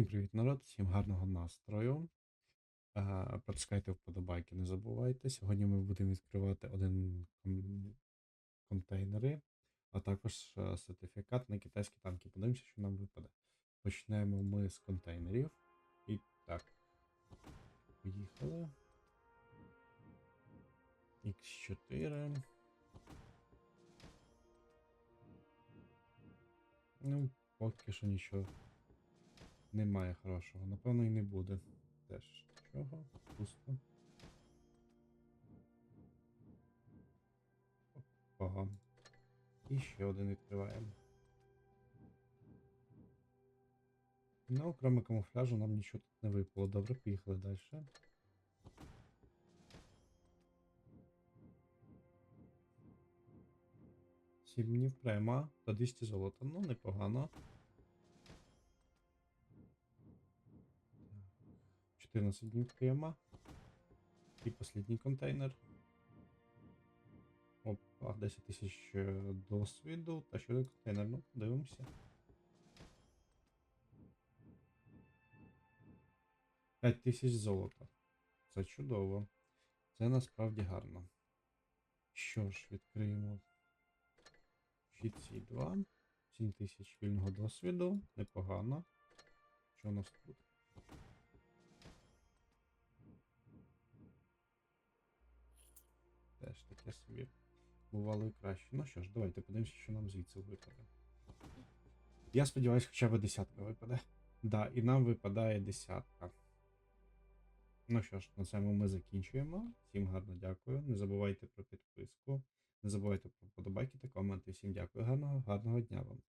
Всім привіт, народ, всім гарного настрою. Е, Протискайте вподобайки, не забувайте. Сьогодні ми будемо відкривати один контейнери, а також е, сертифікат на китайські танки. Подивимося, що нам випаде. Почнемо ми з контейнерів. І так. Поїхали. X4. Ну, поки що нічого немає хорошого. Напевно, і не буде. Теж чого? Пусто. Опа. І ще один відкриваємо. Ну, окремо камуфляжу нам нічого тут не випало. Добре, поїхали далі. Сім днів према та 200 золота. Ну, непогано. 14 днів према. І останній контейнер. Опа, 10 тисяч е, досвіду. Та ще один контейнер. Ну, дивимося. 5 тисяч золота. Це чудово. Це насправді гарно. Що ж, відкриємо ці 2. 7 тисяч вільного досвіду. Непогано. Що у нас тут? Теж таке собі. Бувало і краще. Ну що ж, давайте подивимося, що нам звідси випаде. Я сподіваюся, хоча б десятка випаде. Да, і нам випадає десятка. Ну що ж, на цьому ми закінчуємо. Всім гарно дякую. Не забувайте про підписку. Не забувайте про подобайки та коменти. Всім дякую. Гарного, гарного дня вам.